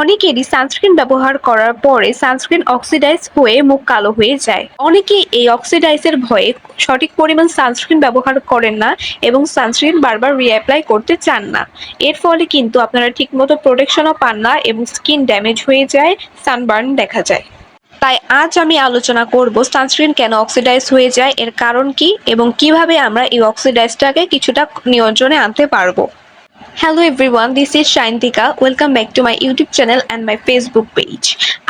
অনেকেরই সানস্ক্রিন ব্যবহার করার পরে সানস্ক্রিন অক্সিডাইজ হয়ে মুখ কালো হয়ে যায়। অনেকেই এই অক্সিডাইজের ভয়ে সঠিক পরিমাণ সানস্ক্রিন ব্যবহার করেন না এবং সানস্ক্রিন বারবার রিঅ্যাপ্লাই করতে চান না। এর ফলে কিন্তু আপনারা ঠিকমতো প্রোটেকশনও পান না এবং স্কিন ড্যামেজ হয়ে যায় সানবার্ন দেখা যায়। তাই আজ আমি আলোচনা করব সানস্ক্রিন কেন অক্সিডাইজ হয়ে যায়, এর কারণ কি এবং কীভাবে আমরা এই অক্সিডাইজটাকে কিছুটা নিয়ন্ত্রণে আনতে পারব। Hello everyone this is Shaintika welcome back to my YouTube channel and my Facebook page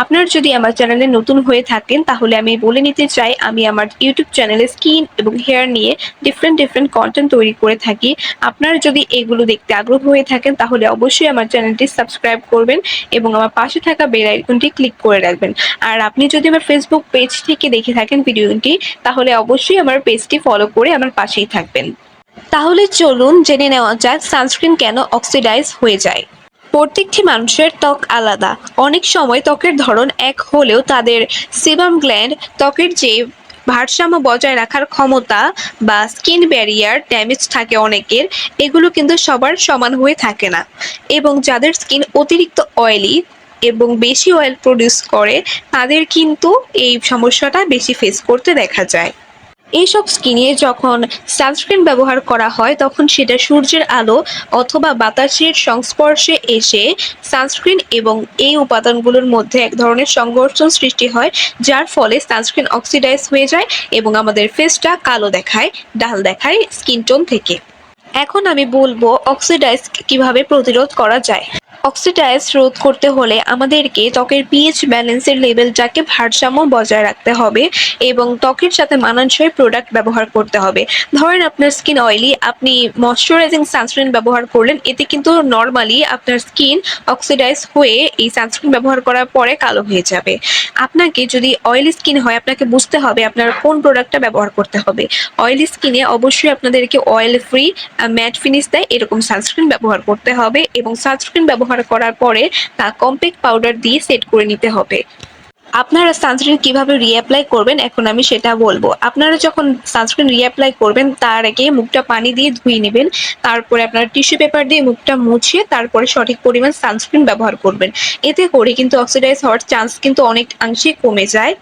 আপনার যদি আমার চ্যানেলে নতুন হয়ে থাকেন, তাহলে আমি বলে নিতে চাই, আমি আমার ইউটিউব চ্যানেলে স্কিন এবং হেয়ার নিয়ে ডিফারেন্ট ডিফারেন্ট কন্টেন্ট তৈরি করে থাকি। আপনারা যদি এগুলো দেখতে আগ্রহ হয়ে থাকেন, তাহলে অবশ্যই আমার চ্যানেলটি সাবস্ক্রাইব করবেন এবং আমার পাশে থাকা বেল আইকনটি ক্লিক করে রাখবেন। আর আপনি যদি আমার ফেসবুক পেজ থেকে দেখে থাকেন ভিডিওটি, তাহলে অবশ্যই আমার পেজটি ফলো করে আমার পাশেই থাকবেন। তাহলে চলুন জেনে নেওয়া যাক সানস্ক্রিন কেন অক্সিডাইজ হয়ে যায়। প্রত্যেকটি মানুষের ত্বক আলাদা। অনেক সময় ত্বকের ধরন এক হলেও তাদের সিবাম গ্ল্যান্ড ত্বকের যে ভারসাম্য বজায় রাখার ক্ষমতা বা স্কিন ব্যারিয়ার ড্যামেজ থাকে অনেকের, এগুলো কিন্তু সবার সমান হয়ে থাকে না। এবং যাদের স্কিন অতিরিক্ত অয়েলি এবং বেশি অয়েল প্রডিউস করে, তাদের কিন্তু এই সমস্যাটা বেশি ফেস করতে দেখা যায়। এইসব স্কিনে যখন সানস্ক্রিন ব্যবহার করা হয়, তখন সেটা সূর্যের আলো অথবা বাতাসের সংস্পর্শে এসে সানস্ক্রিন এবং এই উপাদানগুলোর মধ্যে এক ধরনের সংঘর্ষণ সৃষ্টি হয়, যার ফলে সানস্ক্রিন অক্সিডাইজ হয়ে যায় এবং আমাদের ফেসটা কালো দেখায়, ডাল দেখায় স্কিন টোন থেকে। এখন আমি বলব অক্সিডাইজ কীভাবে প্রতিরোধ করা যায়। অক্সিডাইজ রোধ করতে হলে আমাদেরকে ত্বকের পিএইচ ব্যালেন্সের লেভেলটাকে ভারসাম্য বজায় রাখতে হবে এবং ত্বকের সাথে মানানসই প্রোডাক্ট ব্যবহার করতে হবে। ধরেন আপনার স্কিন অয়েলি আপনি ময়শ্চারাইজিং সানস্ক্রিন ব্যবহার করলেন, এতে কিন্তু নর্মালি আপনার স্কিন অক্সিডাইজ হয়ে এই সানস্ক্রিন ব্যবহার করার পরে কালো হয়ে যাবে। আপনাকে যদি অয়েলি স্কিন হয়, আপনাকে বুঝতে হবে আপনার কোন প্রোডাক্টটা ব্যবহার করতে হবে। অয়েলি স্কিনে অবশ্যই আপনাদেরকে অয়েল ফ্রি ম্যাট ফিনিশ দেয়, এরকম সানস্ক্রিন ব্যবহার করতে হবে এবং সানস্ক্রিন ব্যবহার করার পরে তা কম্প্যাক্ট পাউডার দিয়ে সেট করে নিতে হবে। আপনারা সানস্ক্রিন কীভাবে রিঅ্যাপ্লাই করবেন, এখন আমি সেটা বলব। আপনারা যখন সানস্ক্রিন রিঅ্যাপ্লাই করবেন, তার আগে মুখটা পানি দিয়ে ধুয়ে নেবেন, তারপরে আপনারা টিস্যু পেপার দিয়ে মুখটা মুছিয়ে তারপরে সঠিক পরিমাণ সানস্ক্রিন ব্যবহার করবেন। এতে করে কিন্তু অক্সিডাইজ হওয়ার চান্স কিন্তু অনেকাংশে কমে যায়।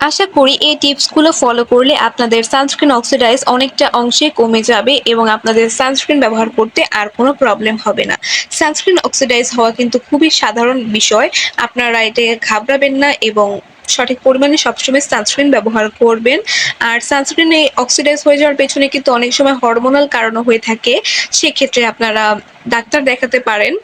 আশা করি এই টিপসগুলো ফলো করলে আপনাদের সানস্ক্রিন অক্সিডাইজ অনেকটা অংশে কমে যাবে এবং আপনাদের সানস্ক্রিন ব্যবহার করতে আর কোনো প্রবলেম হবে না। সানস্ক্রিন অক্সিডাইজ হওয়া কিন্তু খুবই সাধারণ বিষয়। আপনারা এতে ঘাবড়াবেন না এবং সঠিক পরিমাণে সবসময় সানস্ক্রিন ব্যবহার করবেন। আর সানস্ক্রিনে অক্সিডাইজ হয়ে যাওয়ার পেছনে কিন্তু অনেক সময় হরমোনাল কারণও হয়ে থাকে। সেক্ষেত্রে আপনারা ডাক্তার দেখাতে পারেন।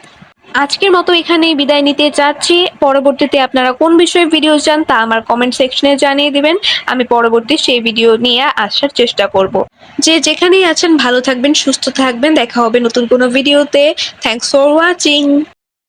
আজকের মতো এখানেই বিদায় নিতে চাচ্ছি। পরবর্তীতে আপনারা কোন বিষয়ে ভিডিও চান তা আমার কমেন্ট সেকশনে জানিয়ে দিবেন। আমি পরবর্তী সেই ভিডিও নিয়ে আসার চেষ্টা করব। যে যেখানেই আছেন, ভালো থাকবেন, সুস্থ থাকবেন। দেখা হবে নতুন কোনো ভিডিওতে থ্যাংকস ফর ওয়াচিং